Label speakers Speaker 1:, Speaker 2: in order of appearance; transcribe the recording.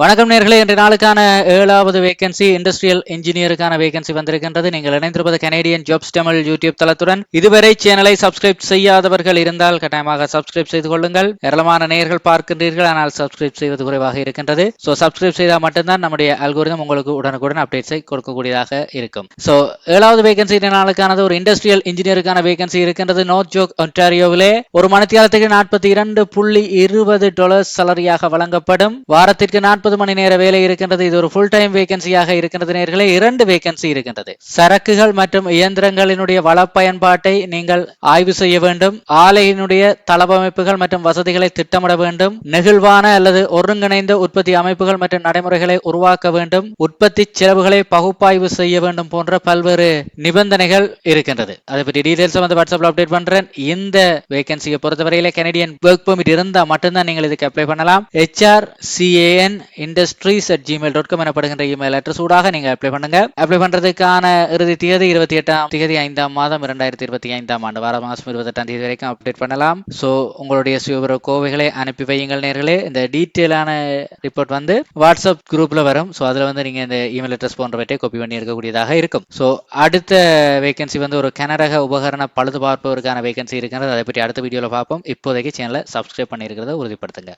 Speaker 1: வணக்கம் நேர்களே. இன்று நாளுக்கான ஏழாவது வேகன்சி இண்டஸ்ட்ரியல் இன்ஜினியருக்கான வேகன்சி வந்திருக்கின்றது. நீங்கள் இணைந்திருப்பது கனேடியன் ஜாப்ஸ் தமிழ் யூடியூப் தளத்துடன். இதுவரை சேனலை சப்ஸ்கிரைப் செய்யாதவர்கள் இருந்தால் கட்டாயமாக சப்ஸ்கிரைப் செய்து கொள்ளுங்கள். ஏராளமான நேர்கள் பார்க்கின்றீர்கள். ஆனால் சப்ஸ்கிரைப் செய்வது குறைவாக இருக்கின்றது. ஸோ சப்ஸ்கிரைப் செய்தால் மட்டும்தான் நம்முடைய அல்கோரிதம் உங்களுக்கு உடனுக்குடன் அப்டேட்ஸை கொடுக்கக்கூடியதாக இருக்கும். ஸோ ஏழாவது வேகன்சி இன்று நாளுக்கானது. ஒரு இண்டஸ்ட்ரியல் இன்ஜினியருக்கான வேகன்சி இருக்கின்றது. நோர்த் ஜோக் ஒன்டாரியோவிலே ஒரு மணித்தியாலத்துக்கு நாற்பத்தி இரண்டு புள்ளி இருபது டாலர் சலரியாக வழங்கப்படும். வாரத்திற்கு நாற்பது மணி நேர வேலை இருக்கின்றது இது ஒரு ஃபுல் டைம் வேகன்சியாக இருக்கின்றது நேர்களே இரண்டு வேகன்சி இருக்கின்றது. சரக்குகள் மற்றும் இயந்திரங்களினுடைய வள பயன்பாட்டை நீங்கள் ஆய்வு செய்ய வேண்டும். ஆலையினுடைய தளவமைப்புகள் மற்றும் வசதிகளை திட்டமிட வேண்டும். நெகிழ்வான அல்லது ஒருங்கிணைந்த உற்பத்தி அமைப்புகள் மற்றும் நடைமுறைகளை உருவாக்க வேண்டும். உற்பத்தி செலவுகளை பகுப்பாய்வு செய்ய வேண்டும் போன்ற பல்வேறு நிபந்தனைகள் இருக்கின்றது. அதை பற்றி டீடைல்ஸ் வந்து வாட்ஸ்அப்ல அப்டேட் பண்றேன். இந்த வேகன்சியை பொறுத்தவரையில கனடியன் ஒர்க் பெர்மிட் இருந்தால் மட்டும்தான் நீங்கள் இதுக்கு அப்ளை பண்ணலாம். HR CAN industries at Gmail dot com எனப்படுகின்ற இமெயில் அட்ரஸ் ஊடாக நீங்கள் அப்ளை பண்ணுங்க. அப்ளை பண்ணுறதுக்கான இறுதி தேதி இருபத்தி எட்டாம் தேதி ஐந்தாம் மாதம் இரண்டாயிரத்தி இருபத்தி ஐந்தாம் ஆண்டு. வார மாதம் இருபத்தெட்டாம் தேதி வரைக்கும் அப்டேட் பண்ணலாம். ஸோ உங்களுடைய சுயபுர கோவைகளை அனுப்பி வையுங்கள் நேர்களே. இந்த டீட்டெயிலான ரிப்போர்ட் வந்து வாட்ஸ்அப் குரூப்ல வரும். ஸோ அதில் வந்து நீங்கள் இந்த இமெயில் அட்ரஸ் போன்றவற்றை காப்பி பண்ணி இருக்கக்கூடியதாக இருக்கும். ஸோ அடுத்த வேகன்சி வந்து ஒரு கனரக உபகரண பழுது பார்ப்பவருக்கான வேகன்சி இருக்கிறது. அதை பற்றி அடுத்த வீடியோவில் பார்ப்போம். இப்போதைக்கு சேனலை சப்ஸ்கிரைப் பண்ணியிருக்கிறத உறுதிப்படுத்துங்க.